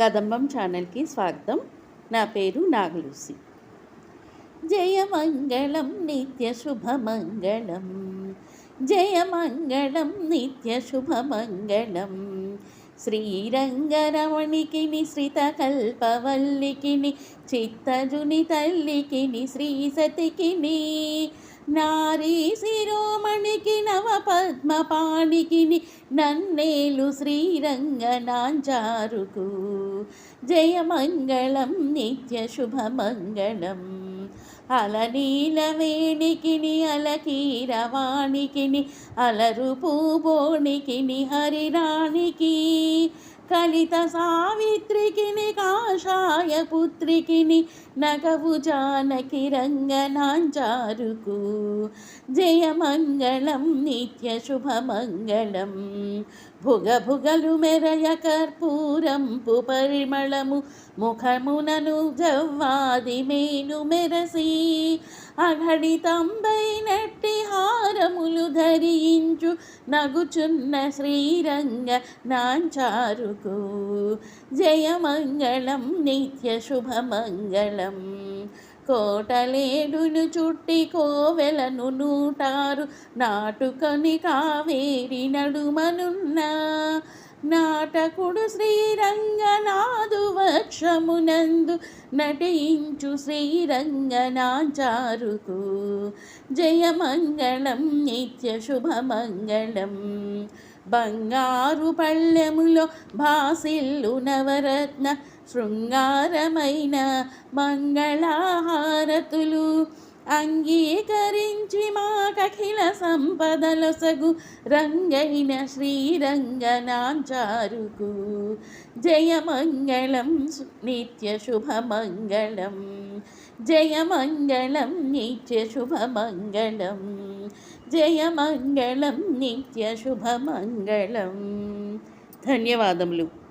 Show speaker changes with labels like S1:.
S1: కదంబం ఛానల్కి స్వాగతం. నా పేరు నాగలూసి. జయమంగళం నిత్య శుభమంగళం. జయమంగళం నిత్య శుభమంగళం. శ్రీరంగరమణికి నిశ్రిత కల్పవల్లికిని చిత్తజుని తల్లికిని శ్రీ సతికిని నారీ శిరో పద్మపాణికిని నన్నేలు శ్రీరంగనాంచారుకు జయమంగళం నిత్య శుభమంగళం. అలనీలవేణికిని అలకీరవాణికిని అలరు పూబోణికిని హరిరాణికి. కలిత సావిత్రికిని కాషాయ పుత్రికిని నగవు జానకి రంగనాంచారుకు. జయమంగళం నిత్య శుభమంగళం భుగభుగలు మెరయ కర్పూరంపు పరిమళము ముఖమునను జవ్వాది మేను మెరసి. అఘడితంబైనట్టి హారములు ధరించు నగుచున్న శ్రీరంగ నాంచారుకు. జయమంగళం నిత్య శుభమంగళం. కోటలేడును చుట్టి కోవెలను నూటారు. నాటుకొని కావేరి నడుమనున్న నాటకుడు శ్రీరంగనాథు వక్షమునందు నటించు శ్రీరంగనాచారుకు. జయమంగళం నిత్య శుభమంగళం. బంగారు పళ్ళెములో భాసిల్లు నవరత్న శృంగారమైన మంగళహారతులు అంగీకరించి మాకఖిల సంపదలొసగు రంగైన శ్రీరంగనాంచారుకు జయమంగళం నిత్య శుభమంగళం. జయమంగళం నిత్య శుభమంగళం. జయమంగళం నిత్య శుభమంగళం. ధన్యవాదములు.